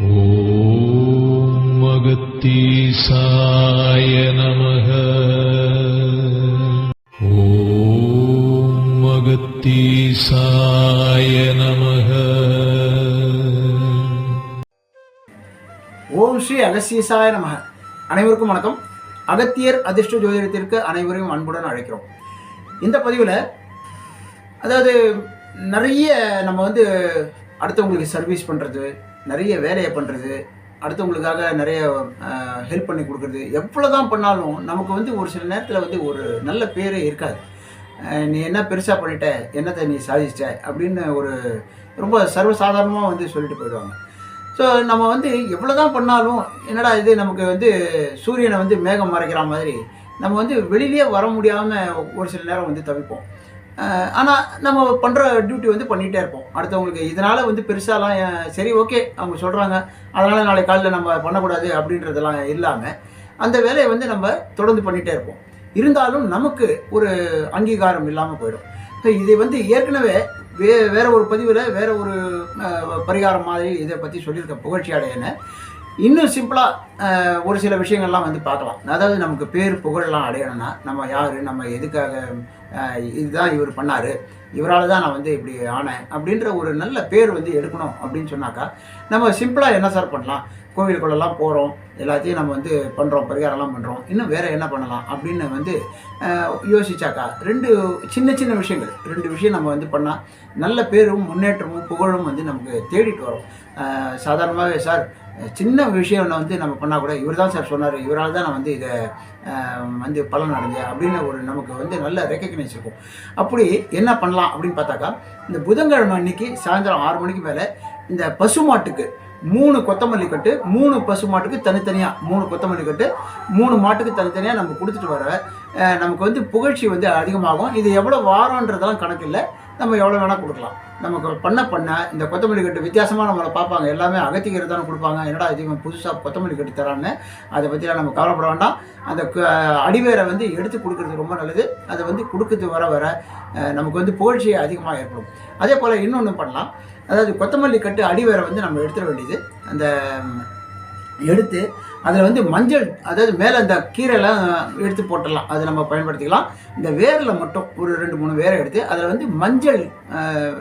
ॐ अगत्तीसाय नमः ॐ अगत्तीसाय नमः ஓம் ஸ்ரீ அகஸ்தீசாய நமக அனைவருக்கும் வணக்கம் அகத்தியர் அதிர்ஷ்ட ஜோதிடத்திற்கு அனைவரையும் அன்புடன் அழைக்கிறோம் இந்த பதிவில் அதாவது நிறைய நம்ம வந்து அடுத்தவங்களுக்கு சர்வீஸ் பண்ணுறது நிறைய வேலையை பண்ணுறது அடுத்தவங்களுக்காக நிறைய ஹெல்ப் பண்ணி கொடுக்குறது எவ்வளோ தான் பண்ணாலும் நமக்கு வந்து ஒரு சில நேரத்தில் வந்து ஒரு நல்ல பேரே இருக்காது. நீ என்ன பெருசாக பண்ணிட்ட என்னத்தை நீ சாதிச்சிட்ட அப்படின்னு ஒரு ரொம்ப சர்வசாதாரணமாக வந்து சொல்லிட்டு போயிடுவாங்க. ஸோ நம்ம வந்து எவ்வளோ தான் பண்ணாலும் என்னடா இது நமக்கு வந்து சூரியனை வந்து மேகம் மறைக்கிற மாதிரி நம்ம வந்து வெளியிலேயே வர முடியாமல் ஒரு சில நேரம் வந்து தவிப்போம். ஆனால் நம்ம பண்ணுற டியூட்டி வந்து பண்ணிகிட்டே இருப்போம். அடுத்தவங்களுக்கு இதனால் வந்து பெருசாலாம் சரி ஓகே அவங்க சொல்கிறாங்க அதனால் நாளை காலையில் நம்ம பண்ணக்கூடாது அப்படின்றதெல்லாம் இல்லாமல் அந்த வேலையை வந்து நம்ம தொடர்ந்து பண்ணிகிட்டே இருப்போம். இருந்தாலும் நமக்கு ஒரு அங்கீகாரம் இல்லாமல் போயிடும். ஸோ இதை வந்து ஏற்கனவே வே வேற ஒரு பதிவில் வேறு ஒரு பரிகாரம் மாதிரி இதை பற்றி சொல்லியிருக்க புகழ்ச்சியடையன இன்னும் சிம்பிளாக ஒரு சில விஷயங்கள்லாம் வந்து பார்க்கலாம். அதாவது நமக்கு பேர் புகழெலாம் அடையணும்னா நம்ம யார் நம்ம எதுக்காக இதுதான் இவர் பண்ணார் இவரால் தான் நான் வந்து இப்படி ஆனேன் அப்படின்ற ஒரு நல்ல பேர் வந்து எடுக்கணும் அப்படின்னு சொன்னாக்கா நம்ம சிம்பிளாக என்ன சார் பண்ணலாம்? கோவிலுக்குள்ளெல்லாம் போகிறோம் எல்லாத்தையும் நம்ம வந்து பண்ணுறோம் பரிகாரம்லாம் பண்ணுறோம் இன்னும் வேறு என்ன பண்ணலாம் அப்படின்னு வந்து யோசிச்சாக்கா ரெண்டு சின்ன சின்ன விஷயங்கள் ரெண்டு விஷயம் நம்ம வந்து பண்ணால் நல்ல பேரும் முன்னேற்றமும் புகழும் வந்து நமக்கு தேடிட்டு வரும். சாதாரணமாகவே சார் சின்ன விஷயம் வந்து நம்ம பண்ணால் கூட இவர் தான் சார் சொன்னார் இவரால் தான் நான் வந்து இதை வந்து பலன் அடைஞ்சேன் அப்படின்னு ஒரு நமக்கு வந்து நல்ல ரெக்கக்னைஸ் இருக்கும். அப்படி என்ன பண்ணலாம் அப்படின்னு பார்த்தாக்கா இந்த புதன்கிழமை அன்னைக்கு சாயந்தரம் ஆறு மணிக்கு மேலே இந்த பசுமாட்டுக்கு மூணு கொத்தமல்லி கட்டு மூணு பசு மாட்டுக்கு தனித்தனியாக மூணு கொத்தமல்லி கட்டு மூணு மாட்டுக்கு தனித்தனியாக நம்ம கொடுத்துட்டு வர நமக்கு வந்து புகழ்ச்சி வந்து அதிகமாகும். இது எவ்வளோ வாரன்றதெல்லாம் கணக்கு இல்லை நம்ம எவ்வளோ வேணால் கொடுக்கலாம். நமக்கு பண்ண பண்ண இந்த கொத்தமல்லி கட்டு வித்தியாசமாக நம்மளை பார்ப்பாங்க. எல்லாமே அகத்திக்கிறது தானே கொடுப்பாங்க. என்னடா இது புதுசாக கொத்தமல்லி கட்டு தரான்னு. அதை பற்றிலாம் நம்ம கவலைப்பட வேண்டாம். அந்த க- அடிவேரை வந்து எடுத்து கொடுக்கறது ரொம்ப நல்லது. அதை வந்து கொடுக்கறது வர வர நமக்கு வந்து புகழ்ச்சி அதிகமாக ஏற்படும். அதே போல் இன்னொன்று பண்ணலாம். அதாவது கொத்தமல்லி கட்டு அடிவேரை வந்து நம்ம எடுத்துட வேண்டியது. அந்த எடுத்து அதில் வந்து மஞ்சள் அதாவது மேலே அந்த கீரைலாம் எடுத்து போட்டுடலாம். அதை நம்ம பயன்படுத்திக்கலாம். இந்த வேரில் மட்டும் ஒரு ரெண்டு மூணு வேரை எடுத்து அதில் வந்து மஞ்சள்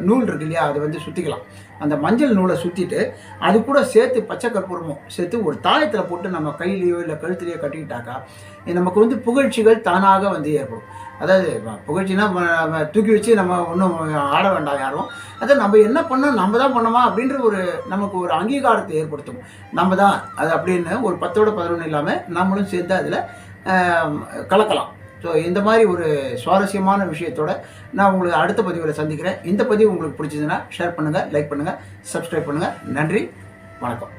நூல் இருக்கு இல்லையா? அதை வந்து சுற்றிக்கலாம் அந்த மஞ்சள் நூலை சுற்றிட்டு அது கூட சேர்த்து பச்சை கற்பூரமும் சேர்த்து ஒரு தாயத்தில் போட்டு நம்ம கையிலையோ இல்லை கழுத்துலையோ கட்டிக்கிட்டாக்கா நமக்கு வந்து புகழ்ச்சிகள் தானாக வந்து ஏற்படும். அதாவது வ- புகழ்ச்சினா தூக்கி வச்சு நம்ம ஒன்றும் ஆட வேண்டாம் யாரும். அதை நம்ம என்ன பண்ணோம்? நம்ம தான் பண்ணோமா? அப்படின்ற ஒரு நமக்கு ஒரு அங்கீகாரத்தை ஏற்படுத்தும். நம்ம தான் அது அப்படின்னு ஒரு பத்தோட பதினொன்று இல்லாமல் நம்மளும் சேர்ந்து அதில் கலக்கலாம். ஸோ இந்த மாதிரி ஒரு சுவாரஸ்யமான விஷயத்தோட நான் உங்களுக்கு அடுத்த பதிவில் சந்திக்கிறேன். இந்த பதிவு உங்களுக்கு பிடிச்சதுன்னா ஷேர் பண்ணுங்கள் லைக் பண்ணுங்கள் சப்ஸ்கிரைப் பண்ணுங்கள் நன்றி வணக்கம்.